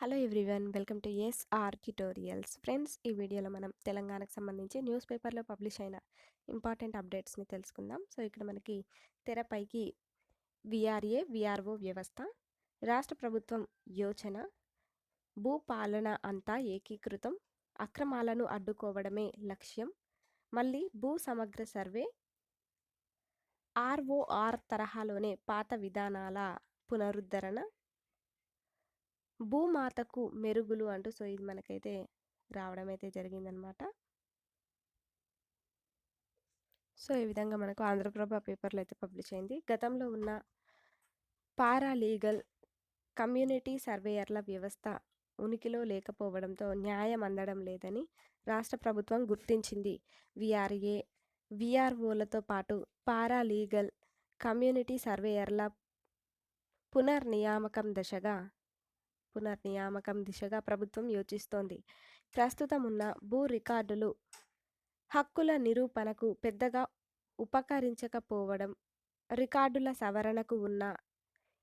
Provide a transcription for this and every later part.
Hello everyone welcome to SR tutorials. Friends ఈ వీడియోలో మనం తెలంగాణకు సంబంధించి న్యూస్ పేపర్లో పబ్లిష్ అయిన ఇంపార్టెంట్ అప్డేట్స్ని తెలుసుకుందాం. సో ఇక్కడ మనకి తెరపైకి విఆర్ఏ విఆర్ఓ వ్యవస్థ రాష్ట్ర ప్రభుత్వం యోచన భూపాలన అంతా ఏకీకృతం అక్రమాలను అడ్డుకోవడమే లక్ష్యం మళ్ళీ భూ సమగ్ర సర్వే ఆర్ఓఆర్ తరహాలోనే పాత విధానాల పునరుద్ధరణ భూమాతకు మెరుగులు అంటూ సో ఇది మనకైతే రావడం అయితే జరిగిందనమాట. సో ఈ విధంగా మనకు ఆంధ్రప్రభ పేపర్లో అయితే పబ్లిష్ అయింది. గతంలో ఉన్న పారాలీగల్ కమ్యూనిటీ సర్వేయర్ల వ్యవస్థ ఉనికిలో లేకపోవడంతో న్యాయం అందడం లేదని రాష్ట్ర ప్రభుత్వం గుర్తించింది. విఆర్ఏ విఆర్ఓలతో పాటు పారాలీగల్ కమ్యూనిటీ సర్వేయర్ల పునర్నియామకం దశగా పునర్నియామకం దిశగా ప్రభుత్వం యోచిస్తోంది. ప్రస్తుతం ఉన్న భూ రికార్డులు హక్కుల నిరూపణకు పెద్దగా ఉపకరించకపోవడం రికార్డుల సవరణకు ఉన్న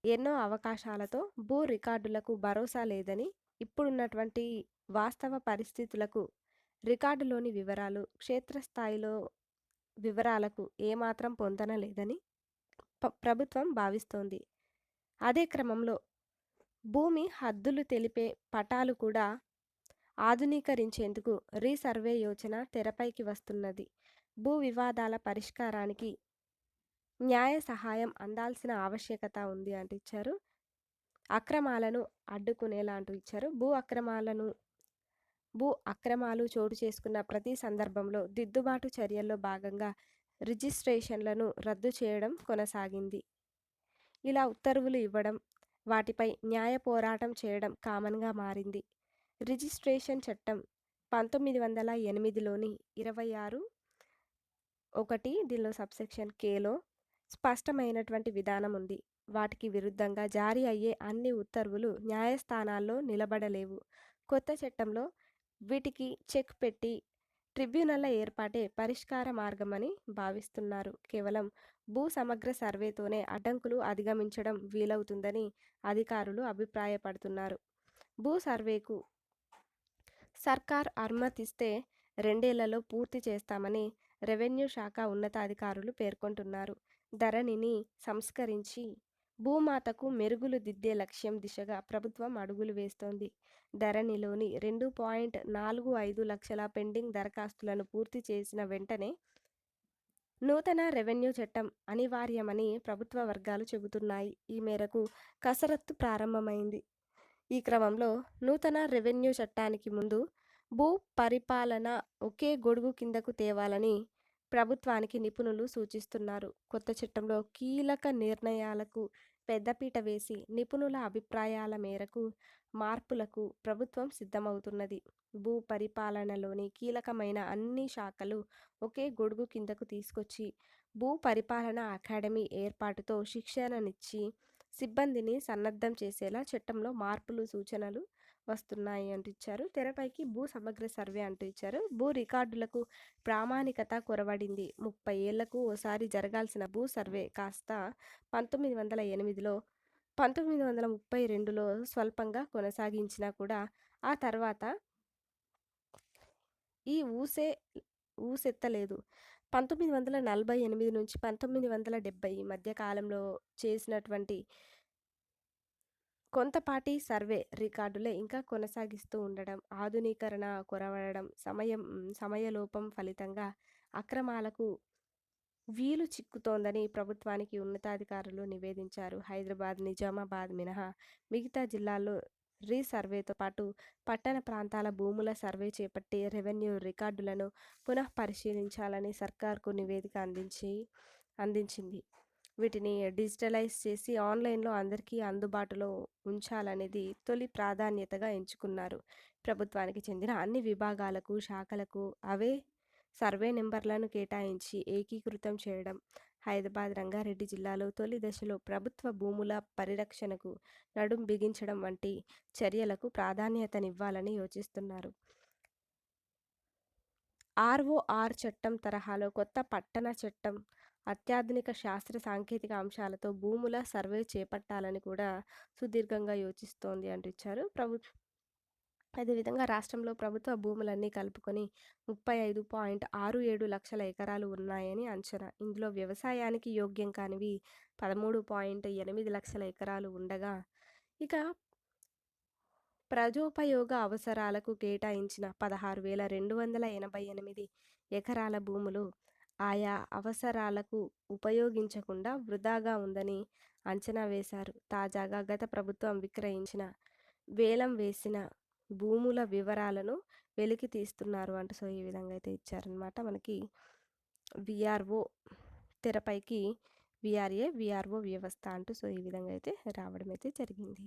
ఎన్నో అవకాశాలతో భూ రికార్డులకు భరోసా లేదని ఇప్పుడున్నటువంటి వాస్తవ పరిస్థితులకు రికార్డులోని వివరాలు క్షేత్రస్థాయిలో వివరాలకు ఏమాత్రం పొందనలేదని ప్రభుత్వం భావిస్తోంది. అదే క్రమంలో భూమి హద్దులు తెలిపే పటాలు కూడా ఆధునీకరించేందుకు రీసర్వే యోచన తెరపైకి వస్తున్నది. భూ వివాదాల పరిష్కారానికి న్యాయ సహాయం అందాల్సిన ఆవశ్యకత ఉంది అంటూ ఇచ్చారు. అక్రమాలను అడ్డుకునేలా అంటూ ఇచ్చారు. భూ అక్రమాలను భూ అక్రమాలు చోటు చేసుకున్న ప్రతి సందర్భంలో దిద్దుబాటు చర్యల్లో భాగంగా రిజిస్ట్రేషన్లను రద్దు చేయడం కొనసాగింది. ఇలా ఉత్తర్వులు ఇవ్వడం వాటిపై న్యాయ పోరాటం చేయడం కామన్గా మారింది. రిజిస్ట్రేషన్ చట్టం పంతొమ్మిది వందల ఎనిమిదిలోని ఇరవై ఆరు ఒకటి దీనిలో సబ్సెక్షన్ కేలో స్పష్టమైనటువంటి విధానం ఉంది. వాటికి విరుద్ధంగా జారీ అయ్యే అన్ని ఉత్తర్వులు న్యాయస్థానాల్లో నిలబడలేవు. కొత్త చట్టంలో వీటికి చెక్ పెట్టి ట్రిబ్యునల్ల ఏర్పాటే పరిష్కార మార్గమని భావిస్తున్నారు. కేవలం భూ సమగ్ర సర్వేతోనే అడ్డంకులు అధిగమించడం వీలవుతుందని అధికారులు అభిప్రాయపడుతున్నారు. భూ సర్వేకు సర్కార్ అనుమతిస్తే రెండేళ్ళలో పూర్తి చేస్తామని రెవెన్యూ శాఖ ఉన్నతాధికారులు పేర్కొంటున్నారు. ధరణిని సంస్కరించి భూమాతకు మెరుగులు దిద్దే లక్ష్యం దిశగా ప్రభుత్వం అడుగులు వేస్తోంది. ధరణిలోని రెండు పాయింట్ నాలుగు ఐదు లక్షల పెండింగ్ దరఖాస్తులను పూర్తి చేసిన వెంటనే నూతన రెవెన్యూ చట్టం అనివార్యమని ప్రభుత్వ వర్గాలు చెబుతున్నాయి. ఈ మేరకు కసరత్తు ప్రారంభమైంది. ఈ క్రమంలో నూతన రెవెన్యూ చట్టానికి ముందు భూ పరిపాలన ఒకే గొడుగు కిందకు తేవాలని ప్రభుత్వానికి నిపుణులు సూచిస్తున్నారు. కొత్త చట్టంలో కీలక నిర్ణయాలకు పెద్దపీట వేసి నిపుణుల అభిప్రాయాల మేరకు మార్పులకు ప్రభుత్వం సిద్ధమవుతున్నది. భూ పరిపాలనలోని కీలకమైన అన్ని శాఖలు ఒకే గొడుగు కిందకు తీసుకొచ్చి భూ పరిపాలన అకాడమీ ఏర్పాటుతో శిక్షణనిచ్చి సిబ్బందిని సన్నద్ధం చేసేలా చట్టంలో మార్పులు సూచనలు వస్తున్నాయి అంటూ ఇచ్చారు. తెరపైకి భూ సమగ్ర సర్వే అంటూ ఇచ్చారు. భూ రికార్డులకు ప్రామాణికత కొరవడింది. ముప్పై ఏళ్ళకు ఓసారి జరగాల్సిన భూ సర్వే కాస్త పంతొమ్మిది వందల ఎనిమిదిలో పంతొమ్మిది వందల ముప్పై రెండులో స్వల్పంగా కొనసాగించినా కూడా ఆ తర్వాత ఈ ఊసే ఊసెత్తలేదు. పంతొమ్మిది వందల నలభై ఎనిమిది నుంచి పంతొమ్మిది వందల డెబ్బై మధ్య కాలంలో చేసినటువంటి కొంతపాటి సర్వే రికార్డులే ఇంకా కొనసాగిస్తూ ఉండడం ఆధునీకరణ కొరవడడం సమయం సమయలోపం ఫలితంగా అక్రమాలకు వీలు చిక్కుతోందని ప్రభుత్వానికి ఉన్నతాధికారులు నివేదించారు. హైదరాబాద్ నిజామాబాద్ మినహా మిగతా జిల్లాల్లో రీసర్వేతో పాటు పట్టణ ప్రాంతాల భూముల సర్వే చేపట్టి రెవెన్యూ రికార్డులను పునః పరిశీలించాలని సర్కార్కు నివేదిక అందించి అందించింది. వీటిని డిజిటలైజ్ చేసి ఆన్లైన్లో అందరికీ అందుబాటులో ఉంచాలనేది తొలి ప్రాధాన్యతగా ఎంచుకున్నారు. ప్రభుత్వానికి చెందిన అన్ని విభాగాలకు శాఖలకు అవే సర్వే నెంబర్లను కేటాయించి ఏకీకృతం చేయడం హైదరాబాద్ రంగారెడ్డి జిల్లాలో తొలి దశలో ప్రభుత్వ భూముల పరిరక్షణకు నడుం బిగించడం వంటి చర్యలకు ప్రాధాన్యతనివ్వాలని యోచిస్తున్నారు. ఆర్ఓఆర్ చట్టం తరహాలో కొత్త పట్టణ చట్టం అత్యాధునిక శాస్త్ర సాంకేతిక అంశాలతో భూముల సర్వే చేపట్టాలని కూడా సుదీర్ఘంగా యోచిస్తోంది అంటూ ఇచ్చారు. ప్రభు అదేవిధంగా రాష్ట్రంలో ప్రభుత్వ భూములన్నీ కలుపుకొని ముప్పై ఐదు పాయింట్ ఆరు ఏడు లక్షల ఎకరాలు ఉన్నాయని అంచనా. ఇందులో వ్యవసాయానికి యోగ్యం కానివి పదమూడు పాయింట్ ఎనిమిది లక్షల ఎకరాలు ఉండగా ఇక ప్రజోపయోగ అవసరాలకు కేటాయించిన పదహారు వేల రెండు వందల ఎనభై ఎనిమిది ఎకరాల భూములు ఆయా అవసరాలకు ఉపయోగించకుండా వృధాగా ఉందని అంచనా వేశారు. తాజాగా గత ప్రభుత్వం విక్రయించిన వేలం వేసిన భూముల వివరాలను వెలికి తీస్తున్నారు అంటూ సో ఈ విధంగా అయితే ఇచ్చారనమాట మనకి విఆర్ఓ తెరపైకి విఆర్ఏ విఆర్ఓ వ్యవస్థ అంటూ సో ఈ విధంగా అయితే రావడం అయితే జరిగింది.